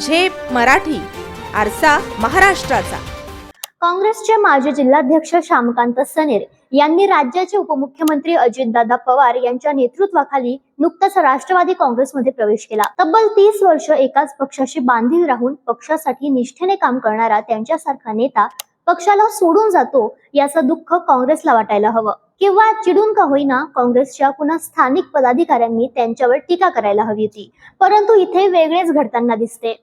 झेप मराठी आरसा महाराष्ट्राचा. काँग्रेसचे माजी जिल्हाध्यक्ष श्यामकांत सनेर यांनी राज्याचे उपमुख्यमंत्री अजितदादा पवार यांच्या नेतृत्वाखाली नुकताच राष्ट्रवादी काँग्रेसमध्ये प्रवेश केला. तब्बल तीस वर्ष एकाच पक्षाशी बांधील राहून पक्षासाठी निष्ठेने काम करणारा त्यांच्यासारखा नेता पक्षाला सोडून जातो याचं दुःख काँग्रेसला वाटायला हवं. किंवा चिडून का होईना काँग्रेसच्या पुन्हा स्थानिक पदाधिकाऱ्यांनी त्यांच्यावर टीका करायला हवी होती. परंतु इथे वेगळेच घडताना दिसते.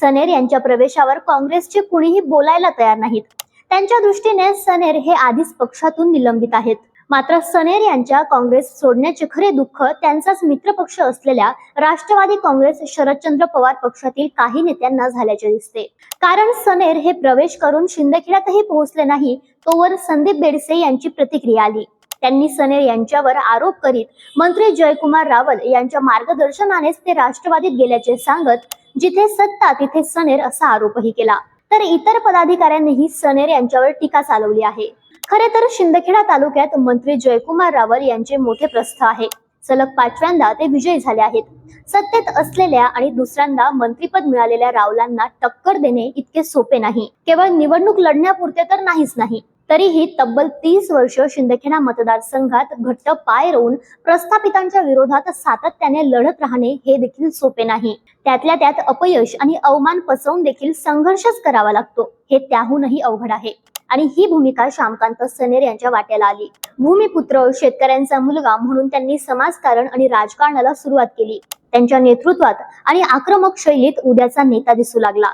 सनेर यांच्या प्रवेशावर काँग्रेसचे कुणीही बोलायला तयार नाहीत. त्यांच्या दृष्टीने सनेर हे आधीच पक्षातून निलंबित आहेत. मात्र सनेर यांच्या काँग्रेस सोडण्याचे खरे दुःख त्यांचाच मित्रपक्ष असलेल्या राष्ट्रवादी काँग्रेस शरदचंद्र पवार पक्षातील काही नेत्यांना झाल्याचे दिसते. कारण सनेर हे प्रवेश करून शिंदखेड्यातही पोहोचले नाही तोवर संदीप बेडसे यांची प्रतिक्रिया आली. त्यांनी सनेर यांच्यावर आरोप करीत मंत्री जयकुमार रावल यांच्या मार्गदर्शनानेच ते राष्ट्रवादीत गेल्याचे सांगत जिथे सत्ता तिथे सनेर असा आरोपही केला. तर इतर पदाधिकाऱ्यांनीही सनेर यांच्यावर टीका चालवली आहे. खरे तर शिंदखेडा तालुक्यात मंत्री जयकुमार रावल यांचे मोठे प्रस्थ आहे. सलग पाचव्यांदा ते विजयी झाले आहेत. सत्तेत असलेल्या आणि दुसऱ्यांदा मंत्रीपद मिळालेल्या रावलांना टक्कर देणे इतके सोपे नाही. केवळ निवडणूक लढण्यापुरते तर नाहीच नाही. तरीही तब्बल तीस वर्ष शिंदखेडा मतदारसंघात घट्ट पाय रोवून प्रस्थापितांच्या विरोधात सातत्याने लढत राहणे हे देखील सोपे नाही. त्यातल्या त्यात अपयश आणि अवमान पचवून देखील संघर्षच करावा लागतो. हे त्याहूनही अवघड आहे. आणि ही भूमिका श्यामकांत सनेर यांच्या वाट्याला आली. भूमिपुत्र शेतकऱ्यांचा मुलगा म्हणून त्यांनी समाजकारण आणि राजकारणाला सुरुवात केली. त्यांच्या नेतृत्वात आणि आक्रमक शैलीत उद्याचा नेता दिसू लागला.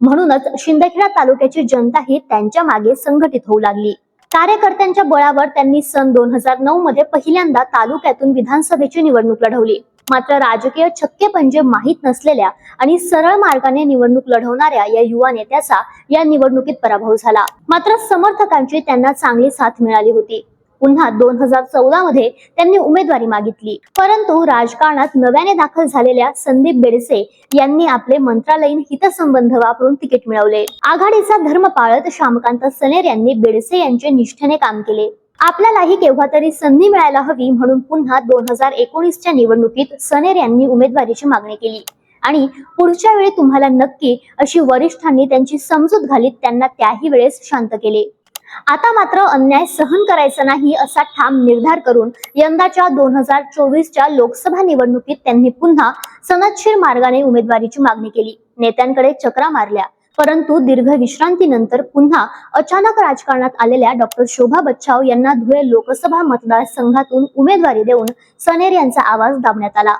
म्हणूनच शिंदखेडा तालुक्याची जनताही त्यांच्या मागे संघटित होऊ लागली. कार्यकर्त्यांच्या बळावर त्यांनी सन दोन हजार नऊ मध्ये पहिल्यांदा तालुक्यातून विधानसभेची निवडणूक लढवली. मात्र राजकीय छक्के पंजे माहीत नसलेल्या आणि सरळ मार्गाने निवडणूक लढवणाऱ्या या युवा नेत्याचा या निवडणुकीत पराभव झाला. मात्र समर्थकांची त्यांना चांगली साथ मिळाली होती. पुन्हा दोन हजार चौदा मध्ये त्यांनी उमेदवारी मागितली. परंतु राजकारणात नव्याने दाखल झालेल्या संदीप बेडसे यांनी आपले मंत्रालयीन हितसंबंध वापरून तिकीट मिळवले. आघाडीचा धर्म पाळत श्यामकांत सनेर यांनी बेडसे यांचे निष्ठेने काम केले. आपल्यालाही केव्हा तरी संधी मिळायला हवी म्हणून पुन्हा दोन हजार एकोणीसच्या निवडणुकीत सनेर यांनी उमेदवारीची मागणी केली. आणि पुढच्या वेळी तुम्हाला नक्की अशी वरिष्ठांनी त्यांची समजूत घालीत त्यांना त्याही वेळेस शांत केले. आता मात्र अन्याय सहन करायचा नाही असा ठाम निर्धार करून यंदाच्या दोन हजार चोवीसच्या लोकसभा निवडणुकीत त्यांनी पुन्हा सनदशीर मार्गाने उमेदवारीची मागणी केली. नेत्यांकडे चक्रा मारल्या. परंतु दीर्घ विश्रांतीनंतर पुन्हा अचानक राजकारणात आलेल्या डॉक्टर शोभा बच्चाव यांना धुळे लोकसभा मतदारसंघातून उमेदवारी देऊन सनेर यांचा आवाज दाबण्यात आला.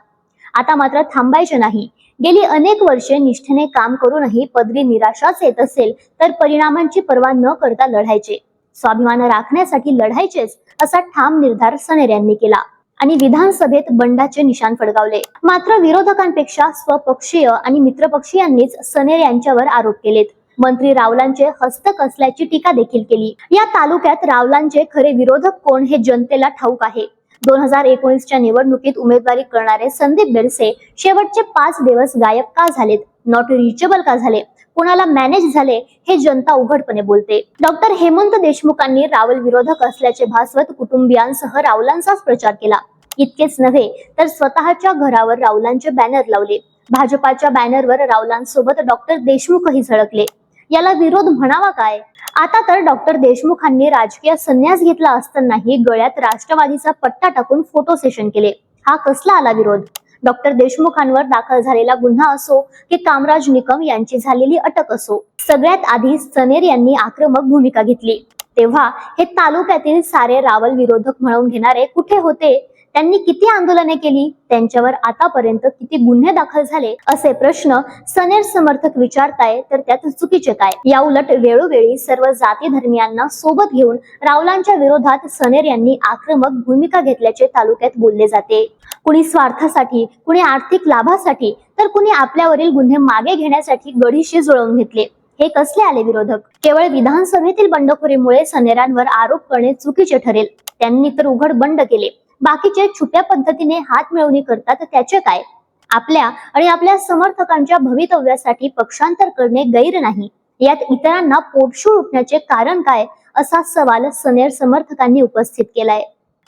आता मात्र थांबायचे नाही. गेली अनेक वर्षे निष्ठेने काम करूनही पदरी निराशाच येत असेल तर परिणामांची पर्वा न करता लढायचे. स्वाभिमान राखण्यासाठी लढायचेच असा ठाम निर्धार सनेर यांनी केला. आणि विधानसभेत बंडाचे निशाण फडकावले मात्र विरोधकांपेक्षा स्वपक्षीय आणि मित्रपक्षीयांनीच सनेर यांच्यावर आरोप केलेत. मंत्री रावलांचे हस्तक असल्याची टीका देखील केली. या तालुक्यात रावलांचे खरे विरोधक कोण हे जनतेला ठाऊक आहे? दोन हजार एकोणीसच्या निवडणुकीत उमेदवारी करणारे संदीप बेडसे शेवटचे पाच दिवस गायब का झालेत? नॉट रिचेबल का झाले? कोणाला मॅनेज झाले? हे जनता उघडपणे बोलते. डॉक्टर हेमंत देशमुखांनी रावल विरोधक असल्याचे भासवत कुटुंबियांसह रावलांचाच प्रचार केला. इतकेच नव्हे तर स्वतःच्या घरावर रावलांचे बॅनर लावले. भाजपाच्या बॅनरवर रावलांसोबत डॉक्टर देशमुखही झळकले. याला विरोध म्हणावा काय? आता तर डॉक्टर देशमुखांनी राजकीय संन्यास घेतला असतानाही गळ्यात राष्ट्रवादीचा पट्टा टाकून फोटो सेशन केले. हा कसला आला विरोध? डॉक्टर देशमुखांवर दाखल झालेला गुन्हा असो की कामराज निकम यांची झालेली अटक असो सगळ्यात आधी सनेर यांनी आक्रमक भूमिका घेतली. तेव्हा हे तालुक्यातील सारे रावल विरोधक म्हणून घेणारे कुठे होते? त्यांनी किती आंदोलने केली? त्यांच्यावर आतापर्यंत किती गुन्हे दाखल झाले? असे प्रश्न सनेर समर्थक विचारताय तर त्यात चुकीचे काय? या उलट वेळोवेळी सर्व जाती धर्मियांना सोबत घेऊन रावलांच्या विरोधात सनेर यांनी आक्रमक भूमिका घेतल्याचे तालुक्यात बोलले जाते. कुणी स्वार्थासाठी कुणी आर्थिक लाभासाठी तर कुणी आपल्यावरील गुन्हे मागे घेण्यासाठी गडीशी जुळवून घेतले. हे कसले आले विरोधक? केवळ विधानसभेतील बंडखोरीमुळे सनेरांवर आरोप करणे चुकीचे ठरेल. त्यांनी तर उघड बंड केले. बाकीचे छुप्या पद्धतीने हात मिळवणी करतात त्याचे काय? आपल्या आणि आपल्या समर्थकांच्या भवितव्यासाठी पक्षांतर करणे गैर नाही. यात इतरांना पोटशूळ उठण्याचे कारण काय? असा सवाल सनेर समर्थकांनी उपस्थित केलाय.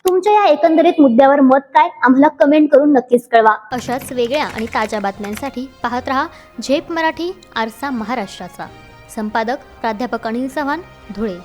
तुमच्या या एकंदरीत मुद्द्यावर मत काय? आम्हाला कमेंट करून नक्कीच कळवा. अशाच वेगळ्या आणि ताज्या बातम्यांसाठी पाहत रहा झेप मराठी आरसा महाराष्ट्राचा. संपादक प्राध्यापक अनिल चव्हाण धुळे.